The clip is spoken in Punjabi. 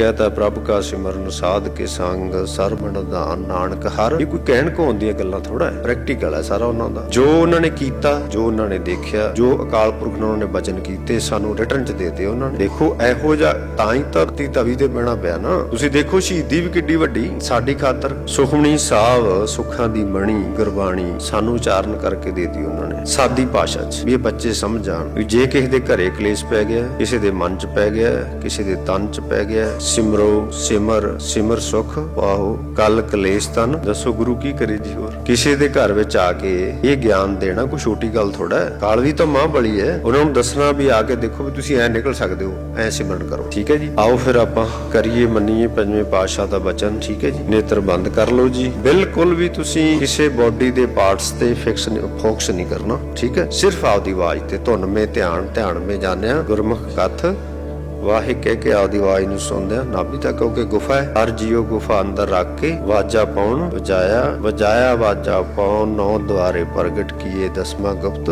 ਕਹਤਾ, ਪ੍ਰਭ ਕਾ ਸਿਮਰਨ ਸਾਧ ਕੇ ਸੰਗ ਸਰਬਣ ਦਾਨ ਨਾਨਕ ਹਰ। ਇਹ ਕੋਈ ਕਹਿਣ ਕੋ ਹੁੰਦੀਆਂ ਗੱਲਾਂ ਥੋੜਾ ਹੈ? ਪ੍ਰੈਕਟੀਕਲ ਹੈ ਸਾਰਾ ਉਹਨਾਂ ਦਾ। ਜੋ ਉਹਨਾਂ ਨੇ ਕੀਤਾ, ਜੋ ਉਹਨਾਂ ਨੇ ਦੇਖਿਆ, ਜੋ ਅਕਾਲ ਪੁਰਖ ਨੇ ਉਹਨਾਂ ਨੇ ਬਚਨ ਕੀਤੇ, ਸਾਨੂੰ ਰਿਟਰਨ ਚ ਦੇਤੇ ਉਹਨਾਂ ਨੇ। ਦੇਖੋ, ਇਹੋ ਜਿਹਾ ਤਾਂ ਹੀ ਧਰਤੀ ਤਵੀ ਤੇ ਬਹਿਣਾ ਪਿਆ ਨਾ। ਤੁਸੀਂ ਦੇਖੋ, ਸ਼ਹੀਦੀ ਵੀ ਕਿੱਡੀ ਵੱਡੀ। ਸਾਡੀ ਖਾਤਰ ਸੁਖਮਣੀ ਸਾਹਿਬ ਸੁੱਖਾਂ ਦੀ ਮਣੀ, ਗੁਰਬਾਣੀ ਸਾਨੂੰ ਉਚਾਰਨ ਕਰਕੇ ਦੇਤੀ ਉਹਨਾਂ ਨੇ। ਸਾਦੀ ਭਾਸ਼ਾ 'ਚ ਵੀ ਇਹ ਬੱਚੇ ਸਮਝ ਜਾਣ ਵੀ ਜੇ ਕਿਸੇ ਦੇ ਘਰੇ ਕਲੇਸ਼ ਪੈ ਗਿਆ, ਕਿਸੇ ਦੇ ਮਨ 'ਚ ਪੈ ਗਿਆ, ਕਿਸੇ ਦੇ ਤਨ 'ਚ ਪੈ ਗਿਆ ਸਿਮਰੋ ਸਿਮਰ ਸਿਮਰ ਸੁਖ ਪਾਹੋ ਕਲ ਕਲੇਸ਼ ਤਨ, ਦੱਸੋ ਗੁਰੂ ਕੀ ਕਰੇ ਜੀ ਹੋਰ? ਕਿਸੇ ਦੇ ਘਰ ਵਿੱਚ ਆ ਕੇ ਇਹ ਗਿਆਨ ਦੇਣਾ ਕੋਈ ਛੋਟੀ ਗੱਲ ਥੋੜਾ ਹੈ। ਕਾਲਵੀ ਤਾਂ ਮਾਂ ਬਲੀ ਹੈ। ਉਹਨਾਂ ਨੂੰ ਦੱਸਣਾ ਵੀ ਆ ਕੇ ਦੇਖੋ ਵੀ ਤੁਸੀਂ ਐ ਨਿਕਲ ਸਕਦੇ ਹੋ, ਐ ਸਿਮਰਨ ਕਰੋ। ਠੀਕ ਹੈ ਜੀ? ਆਓ ਫਿਰ ਆਪਾਂ ਕਰੀਏ, ਮੰਨੀਏ ਪੰਜਵੇਂ ਪਾਤਸ਼ਾਹ ਦਾ ਬਚਨ। ਠੀਕ ਹੈ ਜੀ? ਨੇਤਰ ਬੰਦ ਕਰ ਲਓ ਜੀ। ਬਿਲਕੁਲ ਵੀ ਤੁਸੀਂ ਕਿਸੇ ਬਾਡੀ ਦੇ ਪਾਰਟਸ ਤੇ ਫਿਕਸ ਫੋਕਸ ਨਹੀਂ ਕਰਨਾ। ਠੀਕ ਹੈ? ਸਿਰਫ ਆਪਦੀ ਆਵਾਜ਼ ਤੇ ਧੁਨ ਮੇ ਧਿਆਨ ਧਿਆਨ ਮੇ ਜਾਣਿਆ, ਗੁਰਮੁਖ ਕਥ। ਵਾਹਿ ਕਹਿ ਕੇ ਆਪਦੀ ਆਵਾਜ਼ ਨੂੰ ਸੁਣਦਿਆਂ ਨਾਭੀ ਤੱਕ ਕਿਉਂਕਿ ਗੁਫਾ ਹੈ। ਹਰ ਜੀਉ ਗੁਫਾ ਅੰਦਰ ਰੱਖ ਕੇ ਵਾਜਾ ਪਾਉਣ ਵਜਾਇਆ ਵਜਾਇਆ ਵਾਜਾ ਪਾਉਣ ਨੌ ਦੁਆਰੇ ਪ੍ਰਗਟ ਕੀਏ ਦਸਵਾਂ ਗੁਪਤ।